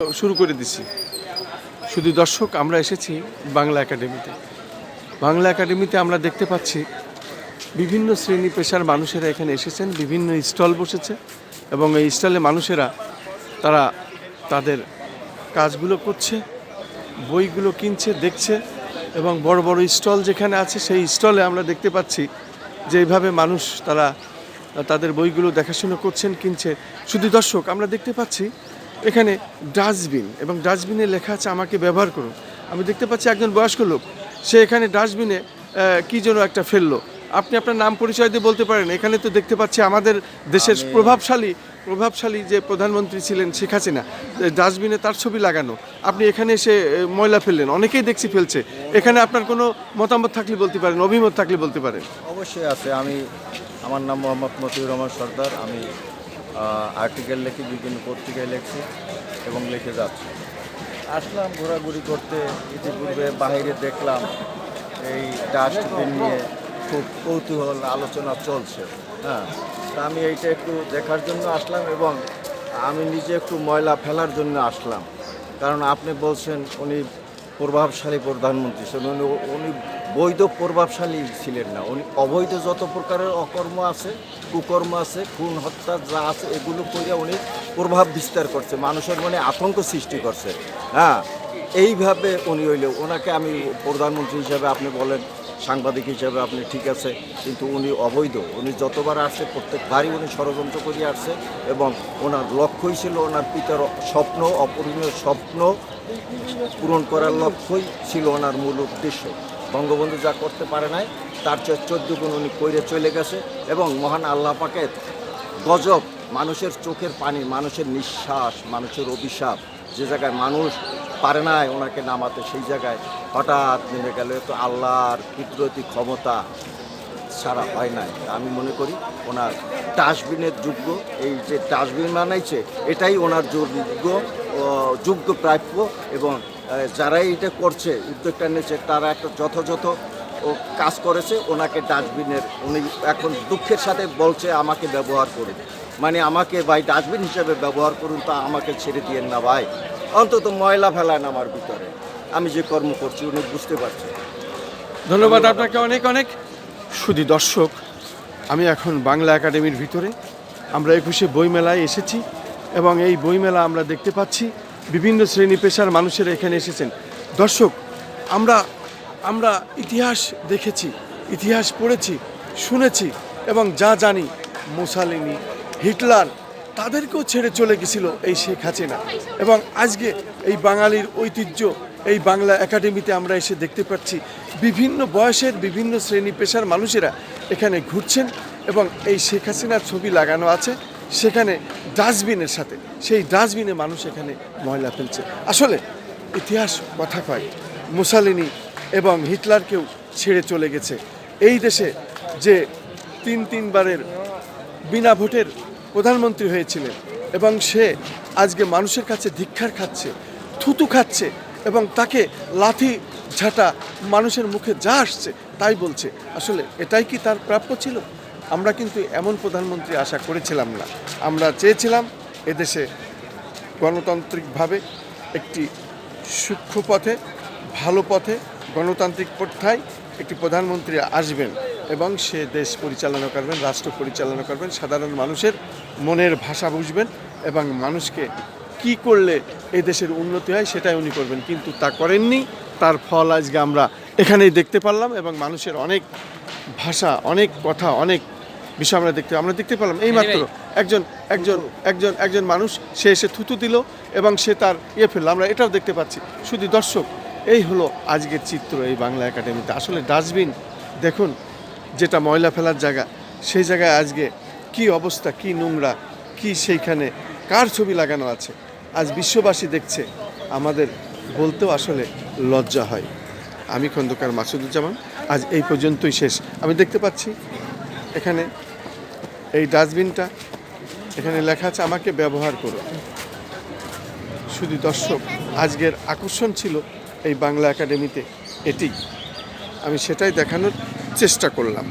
শুরু করে দিছি শুধু দর্শক, আমরা এসেছি বাংলা একাডেমিতে। বাংলা একাডেমিতে আমরা দেখতে পাচ্ছি বিভিন্ন শ্রেণি পেশার মানুষেরা এখানে এসেছেন, বিভিন্ন স্টল বসেছে এবং এই স্টলে মানুষেরা তারা তাদের কাজগুলো করছে, বইগুলো কিনছে, দেখছে এবং বড় বড় স্টল যেখানে আছে সেই স্টলে আমরা দেখতে পাচ্ছি যে এইভাবে মানুষ তারা তাদের বইগুলো দেখাশুনো করছেন, কিনছে। শুধু দর্শক, আমরা দেখতে পাচ্ছি এখানে ডাস্টবিন এবং ডাস্টবিনে লেখা আছে আমাকে ব্যবহার করুন। আমি দেখতে পাচ্ছি একজন বয়স্ক লোক সে এখানে ডাস্টবিনে কী যেন একটা ফেলল। আপনি আপনার নাম পরিচয় দিয়ে বলতে পারেন এখানে তো দেখতে পাচ্ছি আমাদের দেশের প্রভাবশালী প্রভাবশালী যে প্রধানমন্ত্রী ছিলেন শেখ হাসিনা ডাস্টবিনে তার ছবি লাগানো। আপনি এখানে এসে ময়লা ফেললেন অনেকেই দেখছি ফেলছে। এখানে আপনার কোনো মতামত থাকলে বলতে পারেন অভিমত থাকলে বলতে পারেন। অবশ্যই আছে আমি আমার নাম মোহাম্মদ মতিউর রহমান সর্দার আমি আর্টিকেল লিখি, বিভিন্ন পত্রিকায় লিখছি এবং লিখে যাচ্ছি। আসলাম ঘোরাঘুরি করতে, ইতিপূর্বে বাইরে দেখলাম এই ডাস্টবিন নিয়ে খুব কৌতূহল আলোচনা চলছে। হ্যাঁ তা আমি এইটা একটু দেখার জন্য আসলাম এবং আমি নিজে একটু ময়লা ফেলার জন্য আসলাম। কারণ আপনি বলছেন উনি প্রভাবশালী প্রধানমন্ত্রী উনি উনি বৈধ প্রভাবশালী ছিলেন না। উনি অবৈধ যত প্রকারের অকর্ম আছে, কুকর্ম আছে, খুন, হত্যা যা আছে, এগুলো করে উনি প্রভাব বিস্তার করছে, মানুষের মনে আতঙ্ক সৃষ্টি করছে। হ্যাঁ এইভাবে উনি হইলে। ওনাকে আমি প্রধানমন্ত্রী হিসাবে আপনি বলেন, সাংবাদিক হিসাবে আপনি ঠিক আছে, কিন্তু উনি অবৈধ। উনি যতবার আসছে, প্রত্যেকবারই উনি ষড়যন্ত্র করে আসছে এবং ওনার লক্ষ্যই ছিল ওনার পিতার স্বপ্ন, অপূরণীয় স্বপ্ন পূরণ করার লক্ষ্যই ছিল ওনার মূল উদ্দেশ্য। বঙ্গবন্ধু যা করতে পারে নাই, তার চেয়ে চোদ্দ গুণ উনি কইরে চলে গেছে এবং মহান আল্লাহ পাকের গজব, মানুষের চোখের পানি, মানুষের নিঃশ্বাস, মানুষের অভিশাপ, যে জায়গায় মানুষ পারে নাই ওনাকে নামাতে, সেই জায়গায় হঠাৎ নেমে গেল। তো আল্লাহর কুদরতি ক্ষমতা ছাড়া হয় নাই। আমি মনে করি ওনার ডাস্টবিনের যোগ্য, এই যে ডাস্টবিন বানাইছে, এটাই ওনার যোগ্য যোগ্য প্রাপ্য এবং যারাই এটা করছে, উদ্যোগটা নিয়েছে, তারা একটা যথাযথ ও কাজ করেছে, ওনাকে ডাস্টবিনের, উনি এখন দুঃখের সাথে বলছে, আমাকে ব্যবহার করুন। মানে আমাকে ভাই ডাস্টবিন হিসেবে ব্যবহার করুন, তা আমাকে ছেড়ে দিয়েন না ভাই। অন্তত ময়লা ফেলান আমার ভিতরে। আমি যে কর্ম করছি, উনি বুঝতে পারছেন ধন্যবাদ আপনাকে অনেক অনেক। শুধু দর্শক, আমি এখন বাংলা একাডেমির ভিতরে। আমরা একুশে বইমেলায় এসেছি এবং এই বইমেলা আমরা দেখতে পাচ্ছি। বিভিন্ন শ্রেণি পেশার মানুষেরা এখানে এসেছেন। দর্শক, আমরা আমরা ইতিহাস দেখেছি, ইতিহাস পড়েছি, শুনেছি এবং যা জানি, মুসালিনি, হিটলার তাদেরকেও ছেড়ে চলে গেছিল এই শেখ হাসিনা। এবং আজকে এই বাঙালির ঐতিহ্য, এই বাংলা একাডেমিতে আমরা এসে দেখতে পাচ্ছি বিভিন্ন বয়সের বিভিন্ন শ্রেণি পেশার মানুষেরা এখানে ঘুরছেন এবং এই শেখ হাসিনার ছবি লাগানো আছে। সেখানে ডাস্টবিনের সাথে, সেই ডাস্টবিনে মানুষ এখানে ময়লা ফেলছে। আসলে ইতিহাস কথা কয়, মুসালিনি এবং হিটলারকেও ছেড়ে চলে গেছে। এই দেশে যে তিন তিনবারের বিনা ভোটের প্রধানমন্ত্রী হয়েছিলেন এবং সে আজকে মানুষের কাছে ধিক্ষার খাচ্ছে, থুতু খাচ্ছে এবং তাকে লাথি ঝাঁটা মানুষের মুখে যা আসছে তাই বলছে। আসলে এটাই কি তার প্রাপ্য ছিল? আমরা কিন্তু এমন প্রধানমন্ত্রী আশা করেছিলাম না। আমরা চেয়েছিলাম এদেশে গণতান্ত্রিকভাবে একটি সূক্ষ্ম পথে, ভালো পথে গণতান্ত্রিক পন্থায় একটি প্রধানমন্ত্রী আসবেন এবং সে দেশ পরিচালনা করবেন, রাষ্ট্র পরিচালনা করবেন, সাধারণ মানুষের মনের ভাষা বুঝবেন এবং মানুষকে কি করলে এই দেশের উন্নতি হয় সেটাই উনি করবেন। কিন্তু তা করেননি। তার ফল আজকে আমরা এখানেই দেখতে পারলাম এবং মানুষের অনেক ভাষা, অনেক কথা, অনেক বিষয় আমরা দেখতে আমরা দেখতে পেলাম। এই মাত্র একজন একজন একজন একজন মানুষ সে এসে থুতু দিল এবং সে তার ইয়ে ফেলল। আমরা এটাও দেখতে পাচ্ছি। শুধু দর্শক এই হলো আজকের চিত্র এই বাংলা একাডেমিতে। আসলে ডাস্টবিন দেখুন যেটা ময়লা ফেলার জায়গা সেই জায়গায় আজকে কি অবস্থা কি নোংরা কি সেইখানে কার ছবি লাগানো আছে? আজ বিশ্ববাসী দেখছে আমাদের বলতেও আসলে লজ্জা হয়। আমি খন্দকার মাসুদুজ্জামান আজ এই পর্যন্তই শেষ। আমি দেখতে পাচ্ছি এখানে এই ডাস্টবিনটা এখানে লেখা আছে, আমাকে ব্যবহার করো। শুধু দর্শক, আজকের আকর্ষণ ছিল এই বাংলা একাডেমিতে এটি। আমি সেটাই দেখানোর চেষ্টা করলাম।